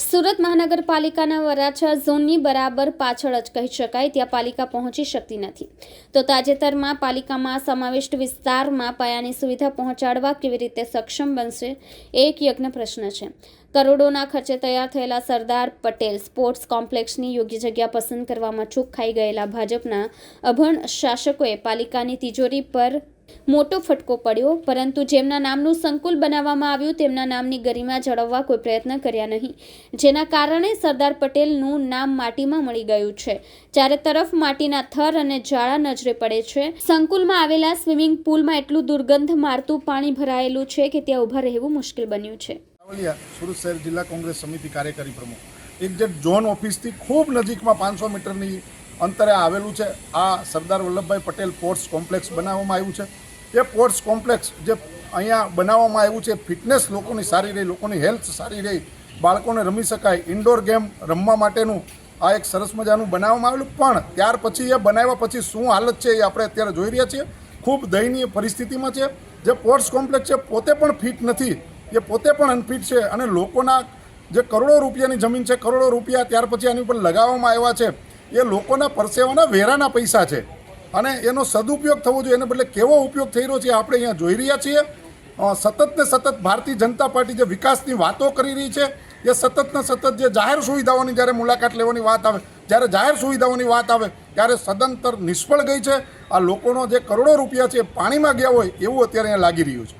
સુરત મહાનગરપાલિકાના વરાછા ઝોનની બરાબર પાછળ જ કહી શકાય, ત્યાં પાલિકા પહોંચી શકતી નથી. તો તાજેતરમાં પાલિકામાં સમાવિષ્ટ વિસ્તારમાં પાયાની સુવિધા પહોંચાડવા કેવી રીતે સક્ષમ બનશે, એ એક યજ્ઞ પ્રશ્ન છે. કરોડોના ખર્ચે તૈયાર થયેલા સરદાર પટેલ સ્પોર્ટ્સ કોમ્પ્લેક્સની યોગ્ય જગ્યા પસંદ કરવામાં ચૂક ખાઈ ગયેલા ભાજપના અભણ શાસકોએ પાલિકાની તિજોરી પર મોટો ફટકો પડ્યો, પરંતુ જેમના નામનું સંકુલ બનાવવામાં આવ્યું, તેમના નામની ગરિમા જળવવા કોઈ પ્રયત્ન કર્યા નહીં. જેના કારણે સરદાર પટેલનું નામ માટીમાં મળી ગયું છે. ચારે તરફ માટીના થર અને જાળા નજરે પડે છે, સંકુલમાં આવેલા સ્વિમિંગ પુલમાં એટલું દુર્ગંધ મારતું પાણી ભરાયેલું છે કે ત્યાં ઊભા રહેવું મુશ્કેલ બન્યું છે. સાવલિયા સુરત શહેર જિલ્લા કોંગ્રેસ સમિતિ કાર્યકારી પ્રમુખ. એક્ઝેક્ટ ઝોન ઓફિસથી ખૂબ નજીકમાં પાંચસો મીટરની અંતરે આવેલું છે. આ સરદાર વલ્લભભાઈ પટેલ સ્પોર્ટ્સ કોમ્પ્લેક્સ બનાવવામાં આવ્યું છે. એ સ્પોર્ટ્સ કોમ્પ્લેક્સ જે અહીંયા બનાવવામાં આવ્યું છે, ફિટનેસ લોકોની સારી રહી, લોકોની હેલ્થ સારી રહી, બાળકોને રમી શકાય, ઇન્ડોર ગેમ રમવા માટેનું આ એક સરસ મજાનું બનાવવામાં આવેલું. પણ ત્યાર પછી એ બનાવ્યા પછી શું હાલત છે એ આપણે અત્યારે જોઈ રહ્યા છીએ. ખૂબ દયનીય પરિસ્થિતિમાં છે. જે સ્પોર્ટ્સ કોમ્પ્લેક્સ છે, પોતે પણ ફિટ નથી. એ પોતે પણ અનફિટ છે અને લોકોના જે કરોડો રૂપિયાની જમીન છે, કરોડો રૂપિયા ત્યાર પછી આની ઉપર લગાવવામાં આવ્યા છે, એ લોકોના પરસેવાના વેરાના પૈસા છે. અને એનો સદુપયોગ થવો જોઈએ, એને બદલે કેવો ઉપયોગ થઈ રહ્યો છે આપણે અહીંયા જોઈ રહ્યા છીએ. સતત ને સતત ભારતીય જનતા પાર્ટી જે વિકાસની વાતો કરી રહી છે, એ સતત ને સતત જે જાહેર સુવિધાઓની જ્યારે મુલાકાત લેવાની વાત આવે, જ્યારે જાહેર સુવિધાઓની વાત આવે, ત્યારે સદંતર નિષ્ફળ ગઈ છે. આ લોકોનો જે કરોડો રૂપિયા છે પાણીમાં ગયા હોય એવું અત્યારે અહીંયા લાગી રહ્યું છે.